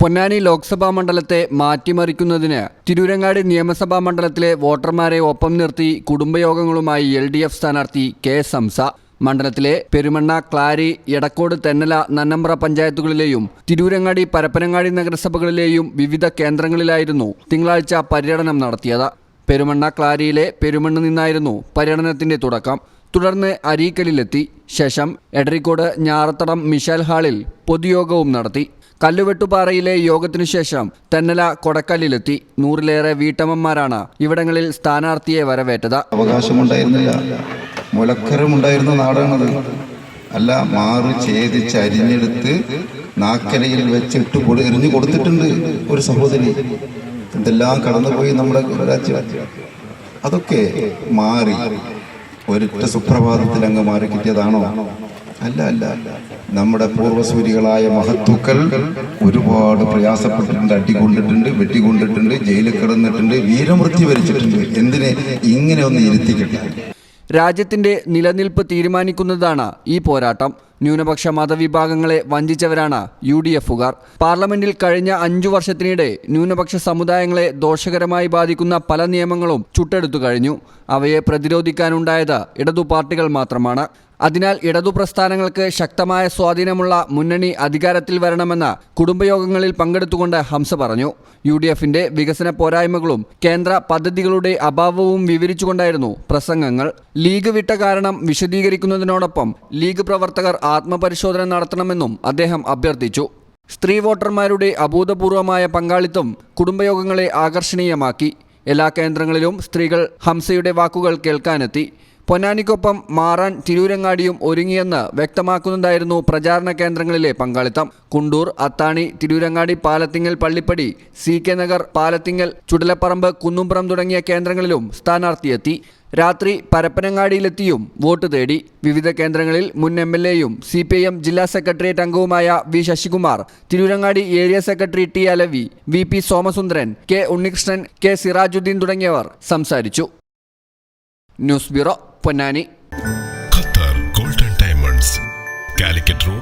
പൊന്നാനി ലോക്സഭാ മണ്ഡലത്തെ മാറ്റിമറിക്കുന്നതിന് തിരൂരങ്ങാടി നിയമസഭാ മണ്ഡലത്തിലെ വോട്ടർമാരെ ഒപ്പം നിർത്തി കുടുംബയോഗങ്ങളുമായി എൽ ഡി എഫ് സ്ഥാനാർത്ഥി കെ സംസ. മണ്ഡലത്തിലെ പെരുമണ്ണ ക്ലാരി എടക്കോട് തെന്നല നന്നമ്പ്ര പഞ്ചായത്തുകളിലെയും തിരൂരങ്ങാടി പരപ്പനങ്ങാടി നഗരസഭകളിലെയും വിവിധ കേന്ദ്രങ്ങളിലായിരുന്നു തിങ്കളാഴ്ച പര്യടനം നടത്തിയത്. പെരുമണ്ണ ക്ലാരിയിലെ പെരുമണ്ണ് നിന്നായിരുന്നു പര്യടനത്തിന്റെ തുടക്കം. തുടർന്ന് അരീക്കലിലെത്തി. ശേഷം എടരിക്കോട് ഞാറത്തടം മിഷാൽ ഹാളിൽ പൊതുയോഗവും നടത്തി. കല്ലുവെട്ടുപാറയിലെ യോഗത്തിനു ശേഷം തെന്നല കൊടക്കല്ലിലെത്തി നൂറിലേറെ വീട്ടമ്മമാരാണ് ഇവിടങ്ങളിൽ സ്ഥാനാർത്ഥിയെ വരവേറ്റത്. അവകാശമുണ്ടായിരുന്നില്ല. മുലക്കരമുണ്ടായിരുന്ന നാടാണത്. അല്ല മാറി ഛേദിച്ച് അരിഞ്ഞെടുത്ത് നാക്കരയിൽ വെച്ചിട്ട് എറിഞ്ഞു കൊടുത്തിട്ടുണ്ട് ഒരു സഹോദരി. ഇതെല്ലാം കടന്നുപോയി നമ്മുടെ രാജ്യം അതൊക്കെ മാറി. ഒരൊറ്റ സുപ്രഭാതത്തിൽ അങ്ങ് മാറി കിട്ടിയതാണോ? അല്ല അല്ല അല്ല. നമ്മുടെ പൂർവസൂരികളായ മഹത്തുക്കൾ ഒരുപാട് പ്രയാസപ്പെട്ടിട്ടുണ്ട് അടികൊണ്ടിട്ടുണ്ട് വെട്ടിക്കൊണ്ടിട്ടുണ്ട് ജയിലിൽ കിടന്നിട്ടുണ്ട് വീരമൃത്യു വരിച്ചിട്ടുണ്ട്. എന്തിനെ ഇങ്ങനെ ഒന്ന് ഇരുത്തിക്കിട്ടി? രാജ്യത്തിന്റെ നിലനിൽപ്പ് തീരുമാനിക്കുന്നതാണ് ഈ പോരാട്ടം. ന്യൂനപക്ഷ മതവിഭാഗങ്ങളെ വഞ്ചിച്ചവരാണ് യു ഡി എഫുകാർ പാർലമെന്റിൽ കഴിഞ്ഞ അഞ്ചു വർഷത്തിനിടെ ന്യൂനപക്ഷ സമുദായങ്ങളെ ദോഷകരമായി ബാധിക്കുന്ന പല നിയമങ്ങളും ചുട്ടെടുത്തു കഴിഞ്ഞു. അവയെ പ്രതിരോധിക്കാനുണ്ടായത് ഇടതു പാർട്ടികൾ മാത്രമാണ്. അതിനാൽ ഇടതു പ്രസ്ഥാനങ്ങൾക്ക് ശക്തമായ സ്വാധീനമുള്ള മുന്നണി അധികാരത്തിൽ വരണമെന്ന് കുടുംബയോഗങ്ങളിൽ പങ്കെടുത്തുകൊണ്ട് ഹംസ പറഞ്ഞു. യു ഡി എഫിന്റെ വികസന പോരായ്മകളും കേന്ദ്ര പദ്ധതികളുടെ അഭാവവും വിവരിച്ചുകൊണ്ടായിരുന്നു പ്രസംഗങ്ങൾ. ലീഗ് വിട്ട കാരണം വിശദീകരിക്കുന്നതിനോടൊപ്പം ലീഗ് പ്രവർത്തകർ ആത്മപരിശോധന നടത്തണമെന്നും അദ്ദേഹം അഭ്യർത്ഥിച്ചു. സ്ത്രീ വോട്ടർമാരുടെ അഭൂതപൂർവമായ പങ്കാളിത്തം കുടുംബയോഗങ്ങളെ ആകർഷണീയമാക്കി. എല്ലാ കേന്ദ്രങ്ങളിലും സ്ത്രീകൾ ഹംസയുടെ വാക്കുകൾ കേൾക്കാനെത്തി. പൊന്നാനിക്കൊപ്പം മാറാൻ തിരൂരങ്ങാടിയും ഒരുങ്ങിയെന്ന് വ്യക്തമാക്കുന്നതായിരുന്നു പ്രചാരണ കേന്ദ്രങ്ങളിലെ പങ്കാളിത്തം. കുണ്ടൂർ അത്താണി തിരൂരങ്ങാടി പാലത്തിങ്ങൽ പള്ളിപ്പടി സി കെ നഗർ പാലത്തിങ്ങൽ ചുടലപ്പറമ്പ് കുന്നുംപുറം തുടങ്ങിയ കേന്ദ്രങ്ങളിലും സ്ഥാനാർത്ഥിയെത്തി. രാത്രി പരപ്പനങ്ങാടിയിലെത്തിയും വോട്ട് തേടി. വിവിധ കേന്ദ്രങ്ങളിൽ മുൻ എം എൽ എയും സി പി ഐ എം ജില്ലാ സെക്രട്ടേറിയറ്റ് അംഗവുമായ V Sasikumar Tirurangadi area secretary T Alavi V P Somasundaran K Unnikrishnan K Sirajuddeen തുടങ്ങിയവർ സംസാരിച്ചു. News bureau Ponnani. Qatar golden diamonds Calicut road